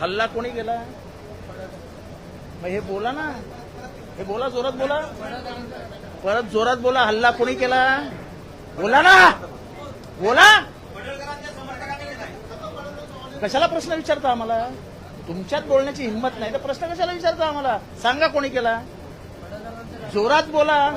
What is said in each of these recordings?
हल्ला कोणी केला? मग हे बोला ना. हे बोला जोरात बोला. परत जोरात बोला हल्ला कोणी केला? बोला ना. बोला. कशाला प्रश्न विचारता आम्हाला? तुमच्यात बोलण्याची हिंमत नाही तर प्रश्न कशाला विचारता आम्हाला? सांगा कोणी केला? जोरात बोला.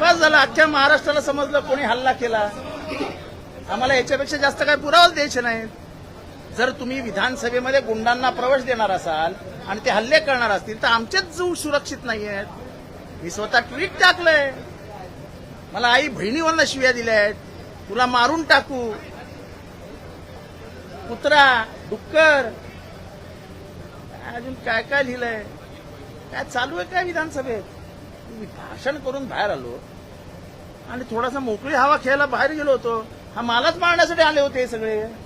बस झालं अख्ख्या महाराष्ट्राला समजलं कोणी हल्ला केला. आम्हाला याच्यापेक्षा जास्त काय पुरावाच द्यायचे नाहीत. जर तुम्ही विधानसभेमध्ये गुंडांना प्रवेश देणार असाल आणि ते हल्ले करणार असतील तर आमचेच जीव सुरक्षित नाही आहेत मी स्वतः ट्विट टाकलंय. मला आई बहिणीवरनं शिव्या दिल्या आहेत तुला मारून टाकू. कुत्रा डुक्कर. अजून काय काय लिहिलंय? काय चालू आहे काय विधानसभेत? मी भाषण करून बाहेर आलो. आणि थोडासा मोकळी हवा खेळायला बाहेर गेलो होतो. हा मालाच मारण्यासाठी आले होते हे सगळे.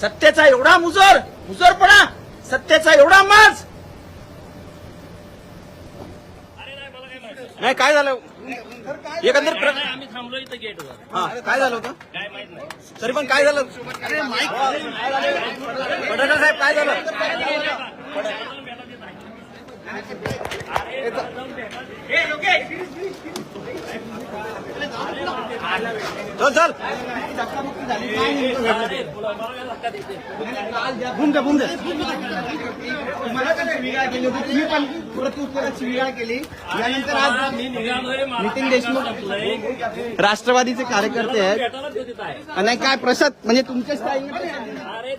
सत्तेचा एवढा मुजोर मुजोरपणा सत्तेचा एवढा माज. नाही काय झालं? एकंदर आम्ही थांबलो इथं गेटवर. हा काय झालं होतं? काय माहीत नाही. तरी पण काय झालं? पडळकर साहेब काय झालं? चल चल. घुम दे घुम दे. कसं केली होती? तुम्ही पण केली. यानंतर आज नितीन देशमुख राष्ट्रवादीचे कार्यकर्ते आहेत. नाही आणि काय प्रसाद म्हणजे तुमच्या स्टाईल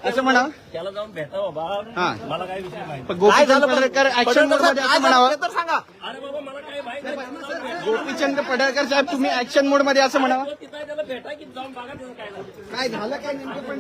असं म्हणा त्याला जाऊन भेटा बाबा. हा. मला काय विषय माहिती काय गोपीचंद झालं पडळकर ऍक्शन मोडमध्ये असं म्हणावं? तर सांगा. अरे बाबा मला काय माहीत. गोपीचंद पडळकर साहेब तुम्ही ऍक्शन मोडमध्ये असं म्हणावं? त्याला भेटा की जाऊन बघा काय झालं. काय झालं काय नेमकं पण?